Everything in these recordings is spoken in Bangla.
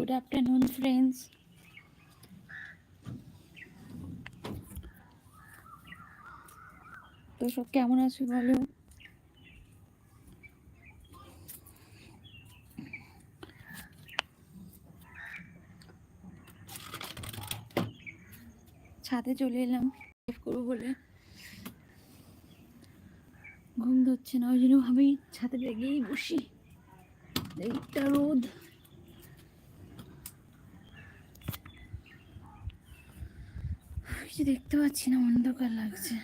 গুড আফটারনুন ফ্রেন্ডস তো সব কেমন আছো বলো? ছাদে চলে এলাম করব বলে। ঘুম ধরছে না, ওই জন্য ভাবি ছাদে লেগেই বসি। এইটা রোদ। কিছু দেখতে পাচ্ছি না, অন্ধকার লাগছে।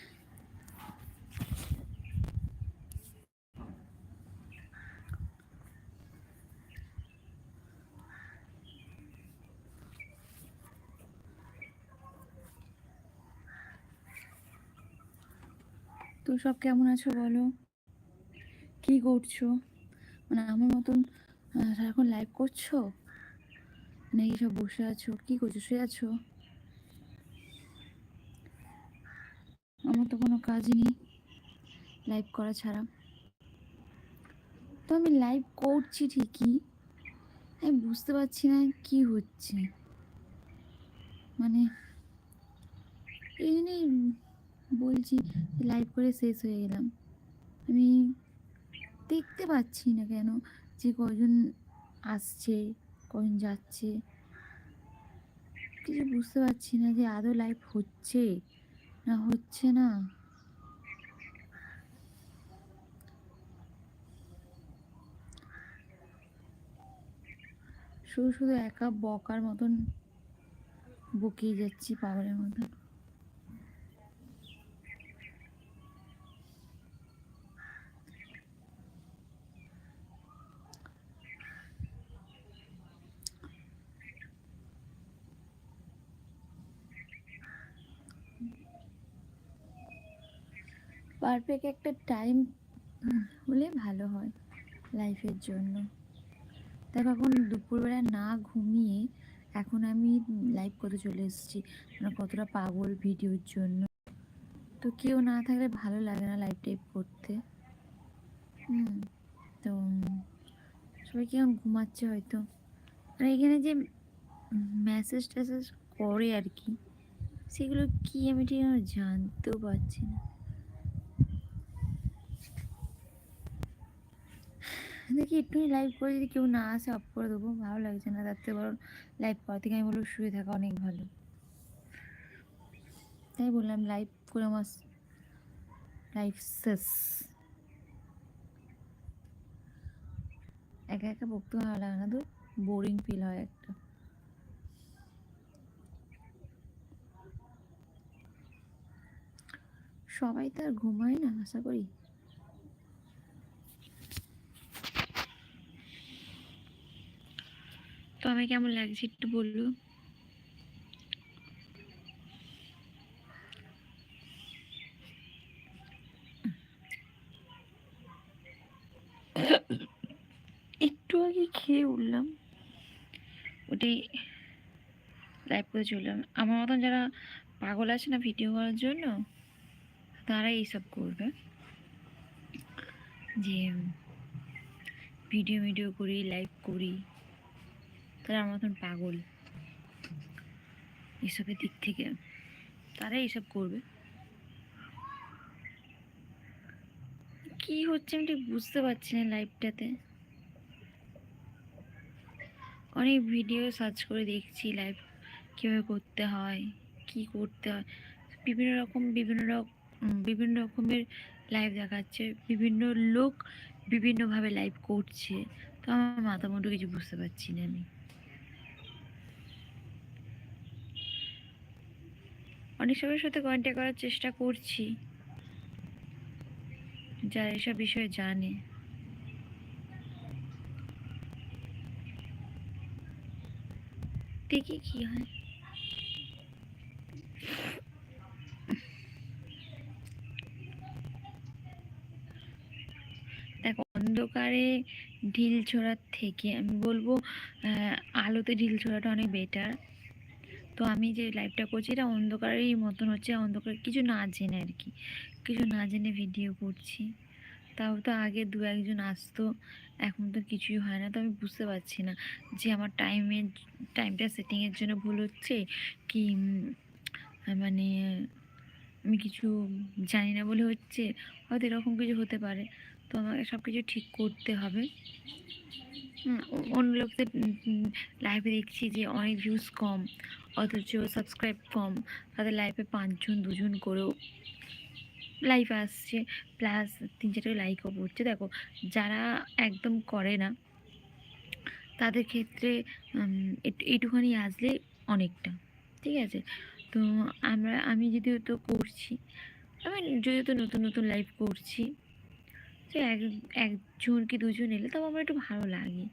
তো সব কেমন আছো বলো? কি করছ? মানে আমার মতন সারাক্ষণ লাইভ করছ? নাকি সব বসে আছো, কি করছ? শুয়ে আছো? আমার তো কোনো কাজই নেই লাইভ করা ছাড়া। তো আমি লাইভ করছি ঠিকই, আমি বুঝতে পারছি না কি হচ্ছে। মানে এই জন্যই বলছি লাইভ করে শেষ হয়ে গেলাম। আমি দেখতে পাচ্ছি না কেন যে কজন আসছে, কজন যাচ্ছে। কিছু বুঝতে পারছি না যে আদৌ লাইভ হচ্ছে। না হচ্ছে না। শুধু শুধু একা বকার মতন বকিয়ে যাচ্ছি পাওয়ারের মতন। পারফেক্ট একটা টাইম হলে ভালো হয় লাইফের জন্য। দেখো এখন দুপুরবেলা না ঘুমিয়ে এখন আমি লাইভ করতে চলে এসেছি। মানে কতটা পাগল ভিডিওর জন্য। তো কেউ না থাকলে ভালো লাগে না লাইভ টাইপ করতে। তো সবাই কেমন ঘুমাচ্ছে হয়তো? আর এখানে যে মেসেজ টেসেজ করে আর কি, সেগুলো কি আমি ঠিক জানতেও পারছি না। দেখি একটুখানি লাইভ করে যদি কেউ না আসে অফ করে দেবো, ভালো লাগছে না। তার থেকে বরং লাইভ করা থেকে আমি বলব শুয়ে থাকা অনেক ভালো। তাই বললাম লাইভ করে আমার লাইফ শেষ। একা একা বকতে ভালো লাগে না তো বোরিং ফিল হয় একটা। সবাই তো আর ঘুমায় না, আশা করি। তো আমি কেমন লাগছে একটু বলল একটু আগে খেয়ে উঠলাম। ওটাই লাইভ করে চললাম আমার মতন যারা পাগল আছে না ভিডিও করার জন্য তারা এইসব করবে। যে ভিডিও ভিডিও করি লাইভ করি। তারা আমার মতন পাগল। এসবের দিক থেকে তারা এইসব করবে। কি হচ্ছে আমি ঠিক বুঝতে পারছি না লাইভটাতে অনেক ভিডিও সার্চ করে দেখছি লাইভ কীভাবে করতে হয়, কি করতে হয়। বিভিন্ন রকম বিভিন্ন রকম বিভিন্ন রকমের লাইভ দেখাচ্ছে, বিভিন্ন লোক বিভিন্নভাবে লাইভ করছে। তো আমার মাথা মুন্ডু কিছু বুঝতে পারছি না আমি। অনেক সবার সাথে কন্ট্যাক্ট করার চেষ্টা করছি। যারা এসব বিষয়ে জানে। দেখি কি হয়। দেখো, অন্ধকারে ঢিল ছোড়ার থেকে আমি বলব আলোতে ঢিল ছোড়াটা অনেক বেটার তো আমি যে লাইভটা করছি, এটা অন্ধকারেরই মতন হচ্ছে, অন্ধকার কিছু না জেনে আর কি। কিছু না জেনে ভিডিও করছি। তাও তো আগে দু একজন আসতো, এখন তো কিছুই হয় না। তো আমি বুঝতে পারছি না যে আমার টাইমের টাইমটা সেটিংয়ের জন্য ভুল হচ্ছে কি মানে আমি কিছু জানি না বলে হচ্ছে। হয়তো এরকম কিছু হতে পারে। তো আমাকে সব কিছু ঠিক করতে হবে। অন্য লোকদের লাইভে দেখছি যে অনেক ভিউজ কম। অথচ সাবস্ক্রাইব কম। তাদের লাইফে পাঁচজন, দুজন করেও লাইভ আসছে। প্লাস তিন চারটে লাইকও পড়ছে। দেখো, যারা একদম করে না, তাদের ক্ষেত্রে এইটুখানি আসলে অনেকটা। ঠিক আছে? তো আমরা, আমি যদিও তো করছি আমি যদিও তো নতুন নতুন লাইভ করছি, তো এক, একজন কি দুজন এলে তবে আমার একটু ভালো লাগে।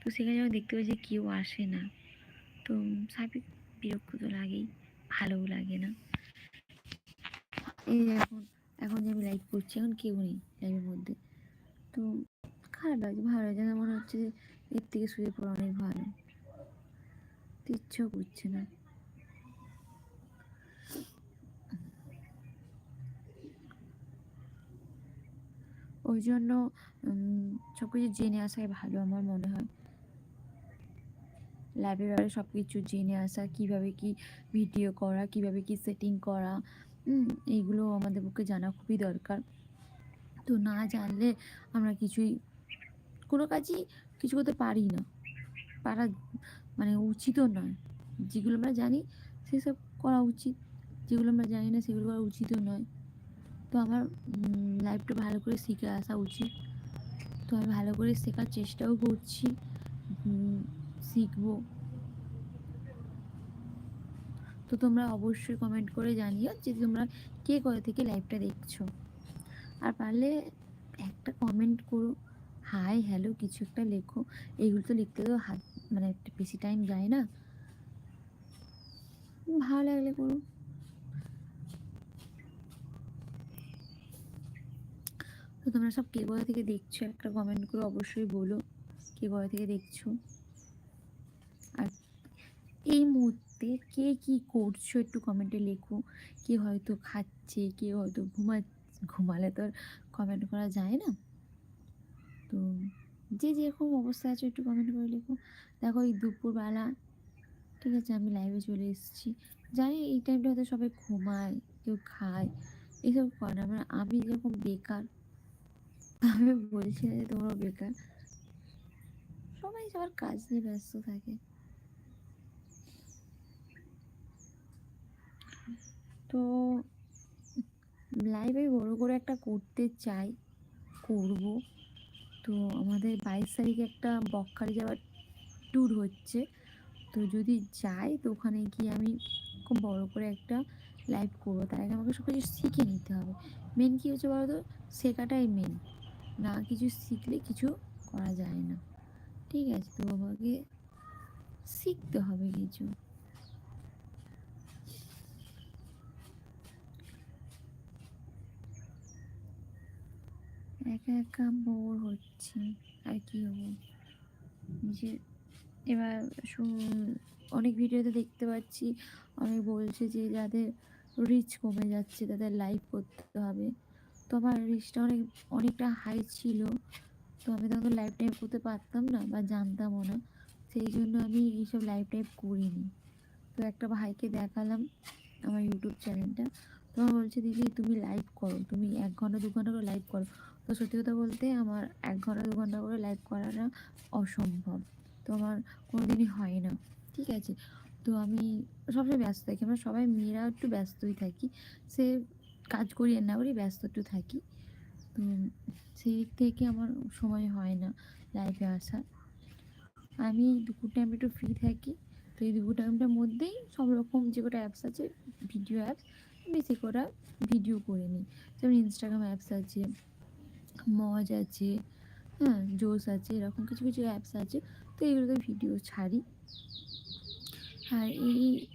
তো সেখানে যখন দেখতে পাচ্ছি কেউ আসে না। তো স্বাভাবিক বিরক্ত তো লাগেই, ভালোও লাগে না। এই এখন এখন যে আমি লাইভ করছি, এখন কেউ নেই লাইভের মধ্যে। তো খারাপ লাগছে, ভালো লাগছে না, মনে হচ্ছে যে এর থেকে শুয়ে পড়া অনেক ভালো। ইচ্ছেও করছে না। ওই জন্য সব কিছু জেনে আসাই ভালো আমার মনে হয়। ল্যাবের ব্যাপারে সব কিছু জেনে আসা, কীভাবে কি ভিডিও করা, কীভাবে কি সেটিং করা এইগুলো আমাদের পক্ষে জানা খুবই দরকার। তো না জানলে আমরা কিছুই, কোনো কাজই কিছু করতে পারি না। পারা মানে উচিতও নয়। যেগুলো আমরা জানি সেসব করা উচিত। যেগুলো আমরা জানি না সেগুলো করা উচিতও নয়। তো আমার লাইফটা ভালো করে শিখে আসা উচিত। তো আমি ভালো করে শেখার চেষ্টাও করছি। শিখব। তো তোমরা অবশ্যই কমেন্ট করে জানিও যে তোমরা কে কোথা থেকে লাইভটা দেখছ। আর পারলে একটা কমেন্ট করো হাই হ্যালো কিছু একটা লেখো। এইগুলো তো লিখতে তো হাত মানে একটা বেশি টাইম যায় না। ভালো লাগলে করো। তো তোমরা সব কে কোথা থেকে দেখছ? একটা কমেন্ট করে অবশ্যই বলো, কে কোথা থেকে দেখছ আর এই মুহূর্তে কে কি করছ একটু কমেন্টে লেখো। কে হয়তো খাচ্ছে, কে হয়তো ঘুমা ঘুমালে তো কমেন্ট করা যায় না। তো যে যেরকম অবস্থা আছে একটু কমেন্ট করে লেখো। দেখো এই দুপুরবেলা, ঠিক আছে, আমি লাইভে চলে এসেছি। জানি এই টাইমটা হয়তো সবাই ঘুমায়, কেউ খায় এইসব করে না। মানে আমি যেরকম বেকার, আমি বলছি না যে তোমরা বেকার। সবাই সবার কাজ নিয়ে ব্যস্ত থাকে। তো লাইভে বড় করে একটা করতে চাই, করব। তো আমাদের বাইশ তারিখে একটা বকখালি যাওয়ার ট্যুর হচ্ছে। তো যদি যাই, তো ওখানে গিয়ে আমি খুব বড় করে একটা লাইভ করব। তার আগে আমাকে সব কিছু শিখে নিতে হবে। মেন কী হচ্ছে বলো তো শেখাটাই মেন না কিছু শিখলে কিছু করা যায় না। ঠিক আছে তো আমাকে শিখতে হবে কিছু। একা একা বোর হচ্ছে। আর কি হব? যে এবার অনেক ভিডিওতে দেখতে পাচ্ছি, অনেক বলছে যে যাদের রিচ কমে যাচ্ছে, তাদের লাইভ করতে হবে। তো আমার রিচটা অনেক, অনেকটা হাই ছিল। তো আমি তখন লাইভ টাইপ করতে পারতাম না বা জানতামও না। সেই জন্য আমি এইসব লাইভ টাইপ করিনি। তো একটা ভাইকে দেখালাম আমার ইউটিউব চ্যানেলটা তোমার বলছে, দিদি, তুমি লাইভ করো। তুমি এক ঘণ্টা, দু ঘণ্টা করে লাইভ করো। তো সত্যি কথা বলতে আমার এক ঘণ্টা, দু ঘণ্টা করে লাইভ করাটা অসম্ভব। তো আমার কোনো দিনই হয় না। ঠিক আছে? তো আমি সবসময় ব্যস্ত থাকি। আমরা সবাই মেয়েরা একটু ব্যস্তই থাকি। সে কাজ করি না করি, ব্যস্ত একটু থাকি। তো সেই দিক থেকে আমার সময় হয় না লাইভে আসার আমি দুপুর টাইমটা একটু ফ্রি থাকি। তো এই দুপুর টাইমটার মধ্যেই সব রকম যে কটা অ্যাপস আছে ভিডিও অ্যাপস বেশি করা ভিডিও করে নিই। যেমন ইনস্টাগ্রাম অ্যাপস আছে। মজ আছে হ্যাঁ জোস আছে, এরকম কিছু কিছু অ্যাপস আছে, তো এগুলোতে ভিডিও ছাড়ি। আর এই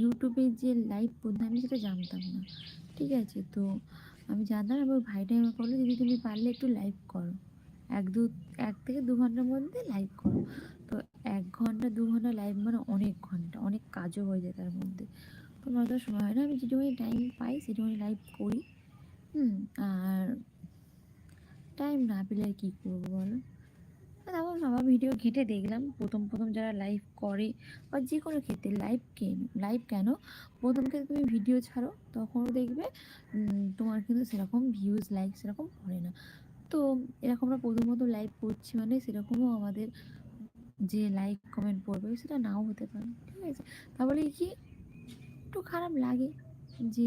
ইউটিউবে যে লাইভ করতে আমি সেটা জানতাম না, ঠিক আছে? তো আমি জানতাম না, এবার ভাইটাই আমাকে বলল, দিদি, তুমি পারলে একটু লাইভ করো। এক দু, এক থেকে দু ঘণ্টার মধ্যে লাইভ করো। তো এক ঘণ্টা, দু ঘণ্টা লাইভ মানে অনেক ঘণ্টা, অনেক কাজও হয়ে যায় তার মধ্যে। তো আমার তো সময় হয় না, আমি যেটুকুনি টাইম পাই, সেটুকুনি লাইভ করি। হুম, আর টাইম না পেলে আর কী করব বলো? তারপর সবার ভিডিও ঘেঁটে দেখলাম, প্রথম প্রথম যারা লাইভ করে বা যে কোনো ক্ষেত্রে লাইভ কেন লাইভ কেন? প্রথম ক্ষেত্রে তুমি ভিডিও ছাড়ো তখনও দেখবে তোমার কিন্তু সেরকম ভিউজ লাইক সেরকম পড়ে না। তো এরকম আমরা প্রথম প্রথম লাইভ করছি মানে সেরকমও আমাদের যে লাইক কমেন্ট পড়বে সেটা নাও হতে পারে, ঠিক আছে? তাহলে কি একটু খারাপ লাগে যে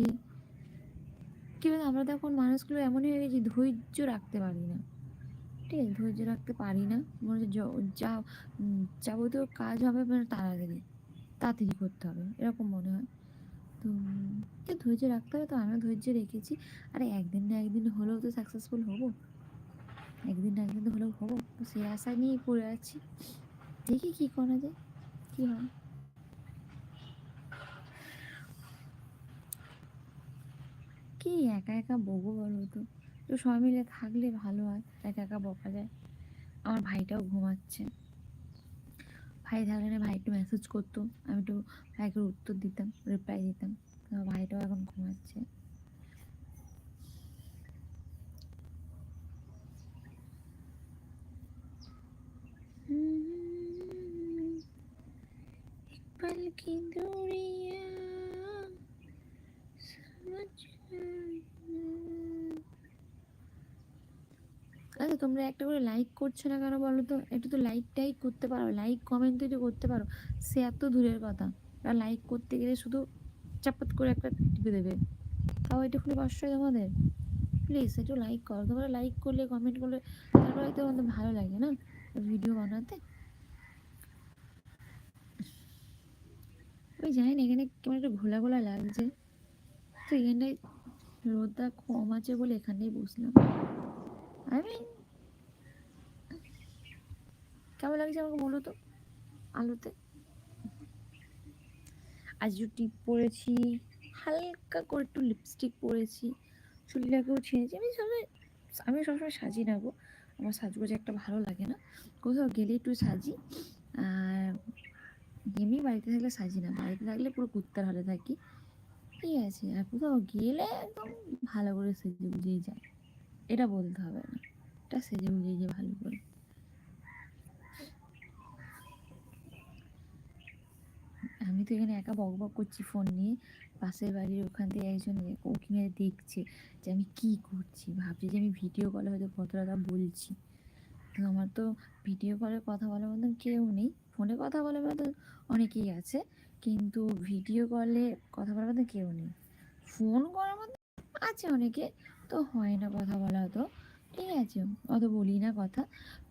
কী বলতো, আমরা তখন মানুষগুলো এমনই হয়ে গেছি, ধৈর্য রাখতে পারি না। ঠিক আছে? ধৈর্য রাখতে পারি না। মনে হচ্ছে যা যাবতীয় কাজ হবে মানে তাড়াতাড়ি তাড়াতাড়ি করতে হবে, এরকম মনে হয়। তো তো ধৈর্য রাখতে হবে তো, আমরা ধৈর্য রেখেছি। আরে একদিন না একদিন হলেও তো সাকসেসফুল হব। একদিন না একদিন হলেও হব। তো সেই আশা নিয়েই পড়ে আছি। দেখি কী করা যায়, কী হয়। কি একা একা বকবো বলো তো? তো সবাই মিলে থাকলে ভালো হয়, একা একা বকা যায়। আমার ভাইটাও ঘুমাচ্ছে। ভাই থাকলে ভাই একটু মেসেজ করতো, আমি একটু ভাইকে উত্তর দিতাম রিপ্লাই দিতাম। আমার ভাইটাও এখন ঘুমাচ্ছে। কিন্তু একটা করে লাইক করছ না কেন বলো তো? একটু তো লাইকটাই করতে পারো। লাইক কমেন্ট তো করতে পারো। সে এত দূরের কথা। আর লাইক করতে গেলে শুধু চাপাত করে একটা টিপে দেবে। তাও একটুখানি কষ্ট হয় তোমাদের? প্লিজ একটু লাইক করো। তোমরা লাইক করলে কমেন্ট করলে তারপরে তো আমাদের ভালো লাগে না ভিডিও বানাতে? আমি জানি না, এখানে কেমন একটা ঘোলা ঘোলা লাগছে। তো এখানটায় রোদটা কম আছে বলে এখানেই বসলাম। আমি কেমন লাগছে আমাকে বলো তো? আলোতে। আজ টিপ পরেছি হালকা করে একটু লিপস্টিক পরেছি চুলটাকেও ছেড়েছি। আমি সবসময় আমি সবসময় সাজি না গো, আমার সাজগোজে একটা ভালো লাগে না। কোথাও গেলে একটু সাজি, আর এমনি বাড়িতে থাকলে সাজি না। বাড়িতে থাকলে পুরো কুত্তার হালে থাকি। ঠিক আছে, আর কোথাও গেলে একদম ভালো করে সেজে গুজেই যায়। এটা বলতে হবে না। এটা সেজে গুজেই যায় ভালো করে। আমি তো এখানে একা বক বক করছি ফোন নিয়ে। পাশের বাড়ির ওখান থেকে একজন উঁকি মেরে দেখছে যে আমি কি করছি। ভাবছি যে আমি ভিডিও কলে হয়তো কতটা বলছি। তো আমার তো ভিডিও কলে কথা বলার মতন কেউ নেই। ফোনে কথা বলার মতো অনেকেই আছে, কিন্তু ভিডিও কলে কথা বলার মতো কেউ নেই। ফোন করার মতো আছে অনেকে, তো হয় না কথা বলা অত। ঠিক আছে, অত বলি না কথা।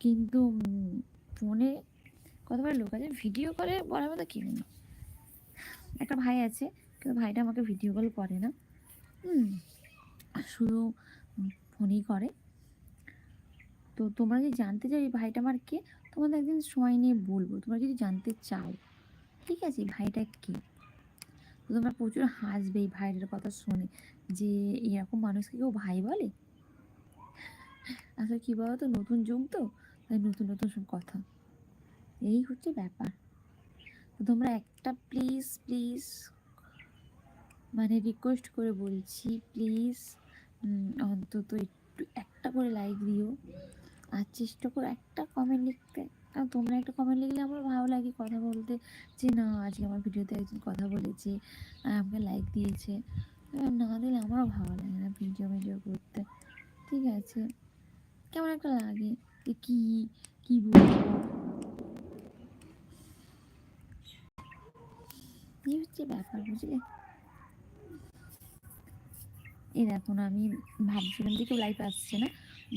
কিন্তু ফোনে কথা বলার লোক আছে ভিডিও কলে বলার মতো কেউ নেই। একটা ভাই আছে, কিন্তু ভাইটা আমাকে ভিডিও কল করে না। শুধু ফোনেই করে। তো তোমরা যদি জানতে চাও এই ভাইটা আমার কে, তোমাদের একদিন সময় নিয়ে বলব। তোমরা যদি জানতে চাও, ঠিক আছে ভাইটা কে? তো তোমরা প্রচুর হাসবে এই ভাইটার কথা শুনে, যে এরকম মানুষকে কেউ ভাই বলে? আসলে কী বলো তো নতুন যুগ তো, তাই নতুন নতুন সব কথা। এই হচ্ছে ব্যাপার। তোমরা একটা প্লিজ প্লিজ মানে রিকোয়েস্ট করে বলছি প্লিজ অন্তত একটু একটা করে লাইক দিও। আর চেষ্টা করো একটা কমেন্ট লিখতে। আর তোমরা একটা কমেন্ট লিখলে আমার ভালো লাগে কথা বলতে, যে না, আজকে আমার ভিডিওতে একজন কথা বলেছে আমাকে লাইক দিয়েছে। না দিলে আমারও ভালো লাগে না ভিডিও ভিডিও করতে। ঠিক আছে? কেমন একটা লাগে, যে কী কী বলব? এই হচ্ছে ব্যাপার বুঝলে? এই দেখুন আমি ভাবছিলাম যে কেউ লাইফ আসছে না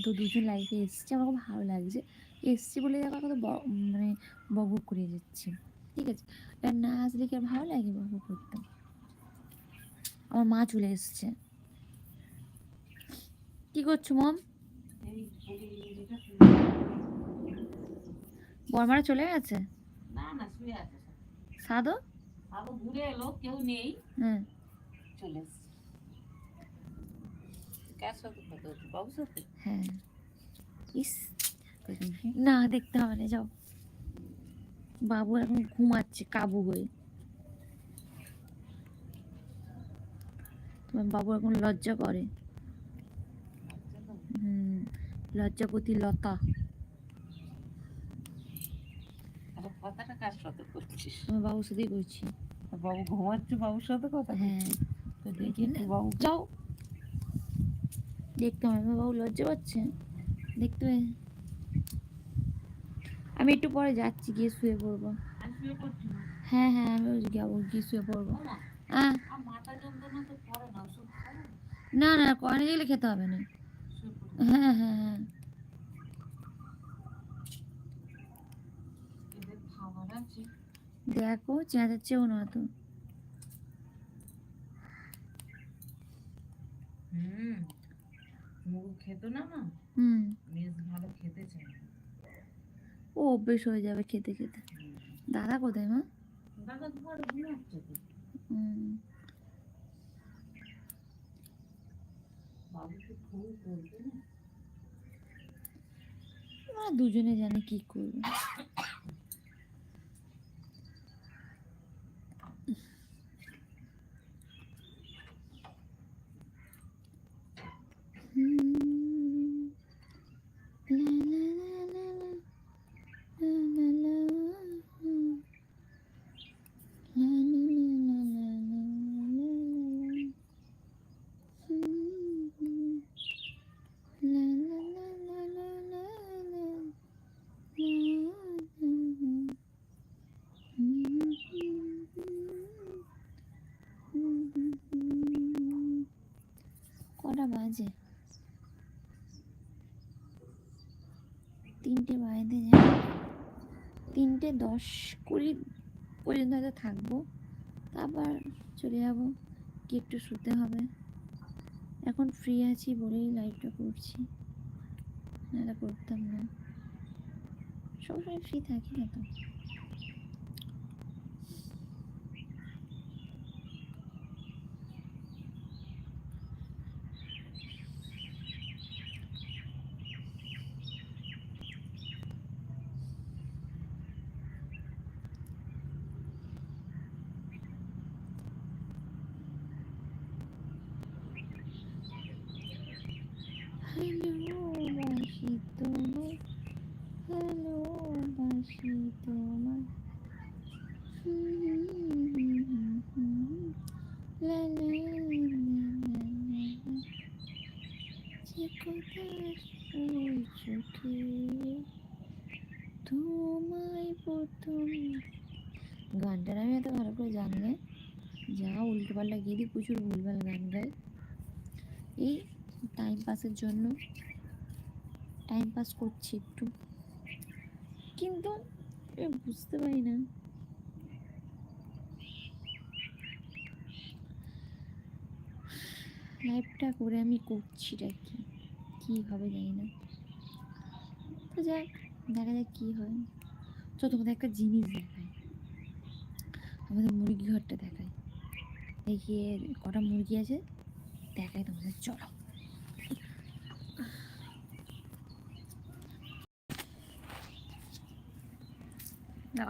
তো দুজন লাইফে এসছে আমার খুব ভালো লাগছে। এসছি বলে দেখো কত মানে বক করে যাচ্ছে ঠিক আছে? আর না আসলে কি আর ভালো লাগে বক করতে? আমার মা চলে এসছে। কি করছ মম? বরমারা চলে গেছে। সাদো আবার ঘুরে এলো কেউ নেই। হ্যাঁ চলে হ্যাঁ। ইস। না দেখতে হবে না যাও। বাবু এখন ঘুমাচ্ছে কাবু হয়ে। তোমার বাবু এখন লজ্জা করে। হুম লজ্জাপতি লতা। বাবু কথাটা কার বাবু ঘুমাচ্ছে বাবুর সাথে কথা হ্যাঁ তো দেখি বাবু? যাও। দেখতে হবে বাবু লজ্জা পাচ্ছে। দেখতে হবে। আমি একটু পরে যাচ্ছি গিয়ে শুয়ে পড়ব। হ্যাঁ হ্যাঁ আমি যাব গিয়ে শুয়ে পড়ব। হ্যাঁ না। না কনে গেলে খেতে হবে না। হ্যাঁ হ্যাঁ হ্যাঁ। খাবার আছে। দেখো না তো। হুম খেত না না হুম। বেশ ভালো খেতে চায় ও অভ্যেস হয়ে যাবে খেতে খেতে। দাদা কোথায় মা? দাদা ঘরে ঘুমাচ্ছে তো। হুম। বাবুকে ফোন করবে না। দুজনে জানে কি করবে। দশ কুড়ি পর্যন্ত হয়তো থাকব। তারপর চলে যাব কি একটু শুতে হবে। এখন ফ্রি আছি বলেই লাইভটা করছি। নাহলে করতাম না। সবসময় ফ্রি থাকি না তো হ্যালো বাসি তোমায় হ্যালো বাসি তোমায় লা লা লা লা লা। যে কথা ওই চোখে তোমায় প্রথম গানটার আমি এত ভালো করে জানি না যা উল্টো পাল্টা গিয়ে দিই প্রচুর ভুলভাল গান গায় এই টাইম পাসের জন্য টাইম পাস করছি একটু। কিন্তু বুঝতে পারি না। লাইফটা করে আমি করছিটা কি? কী হবে জানি না। তো যাক, দেখা যাক কী হয়। তো তোমাদের একটা জিনিস দেখায় আমাদের মুরগি ঘরটা দেখায় দেখিয়ে কটা মুরগি আছে। দেখায় তোমাদের, চলো।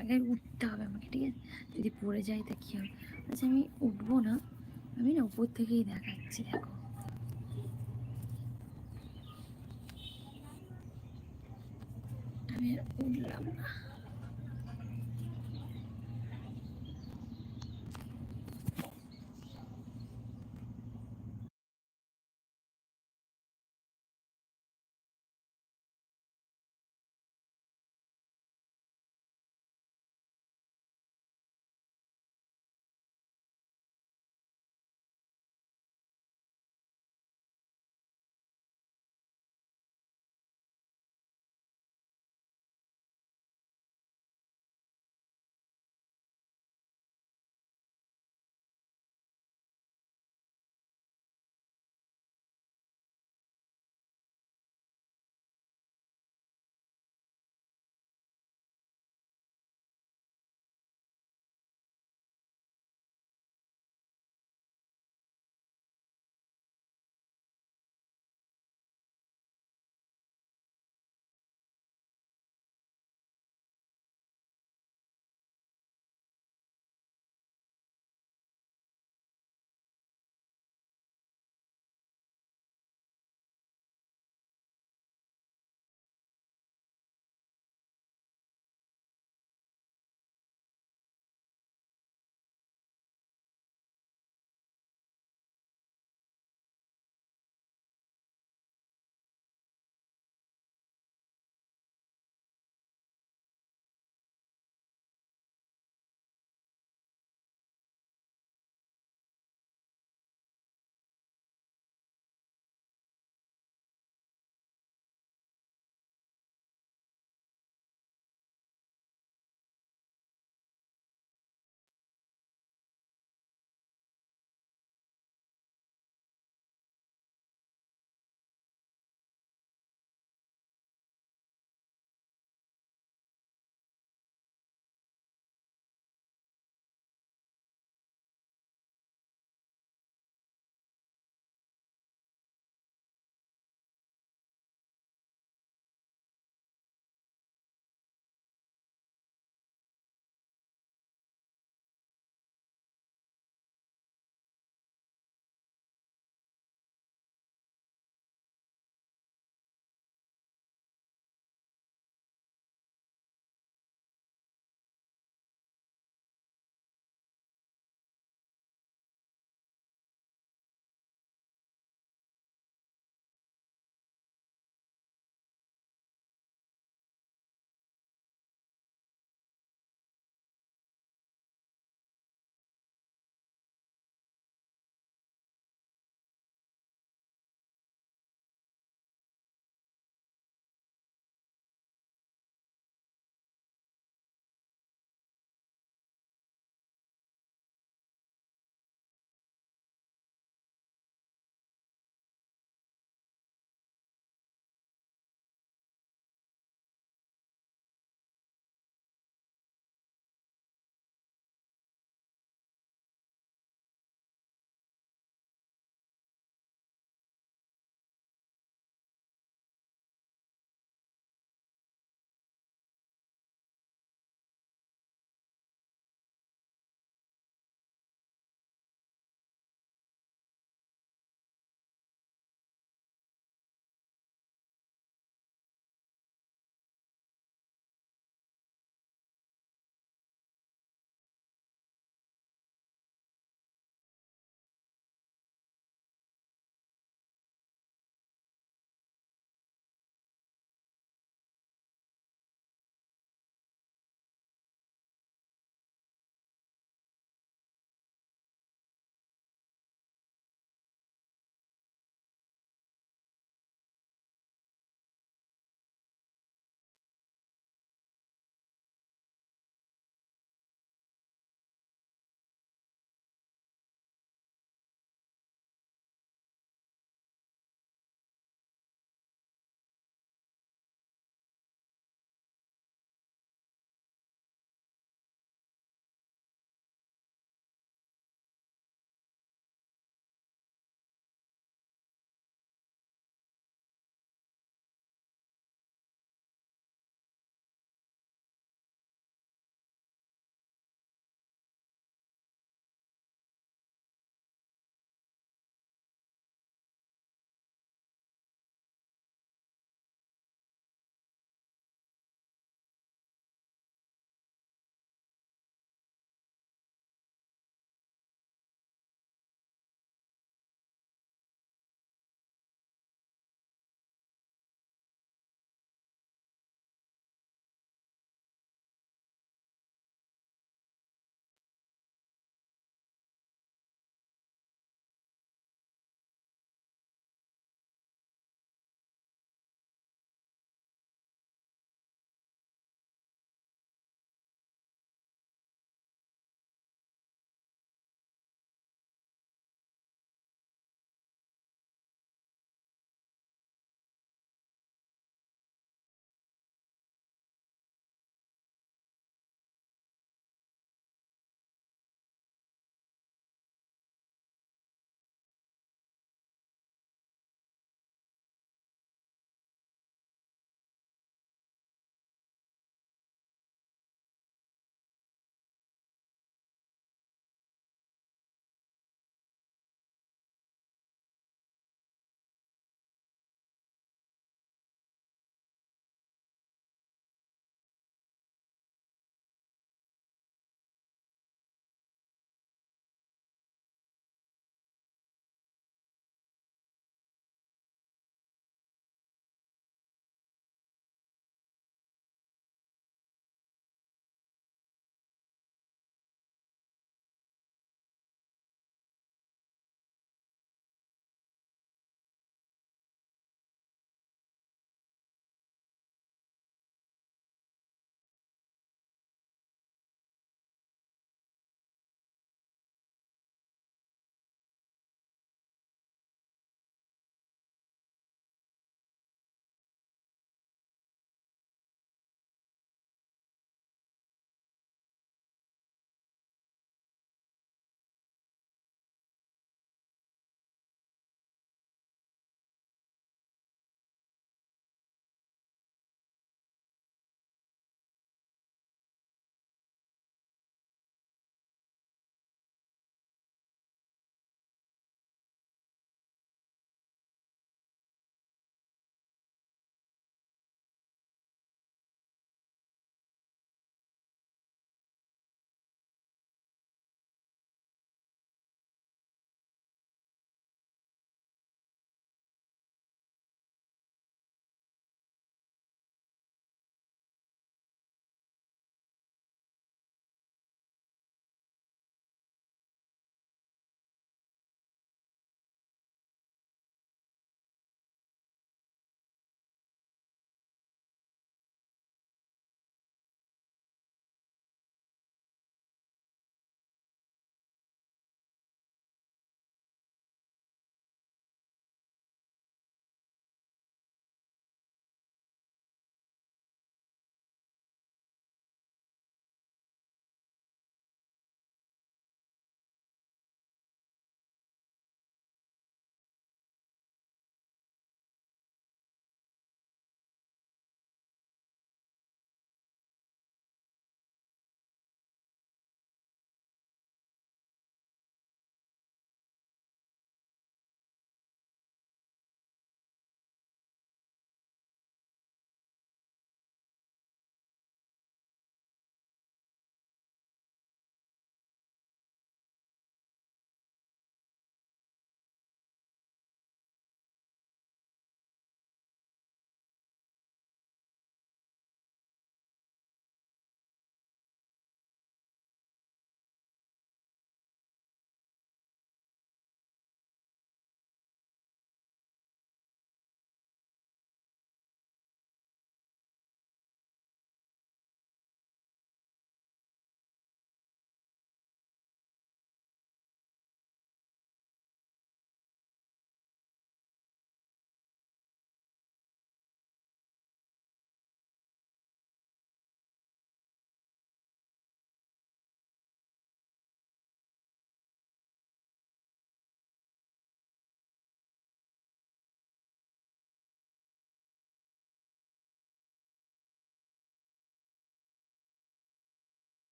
আগে উঠতে হবে আমাকে, ঠিক আছে? যদি পড়ে যাই তা কী হবে? আচ্ছা আমি উঠবো না। আমি না উপর থেকেই দেখাচ্ছি, দেখো। আমি উঠলাম না।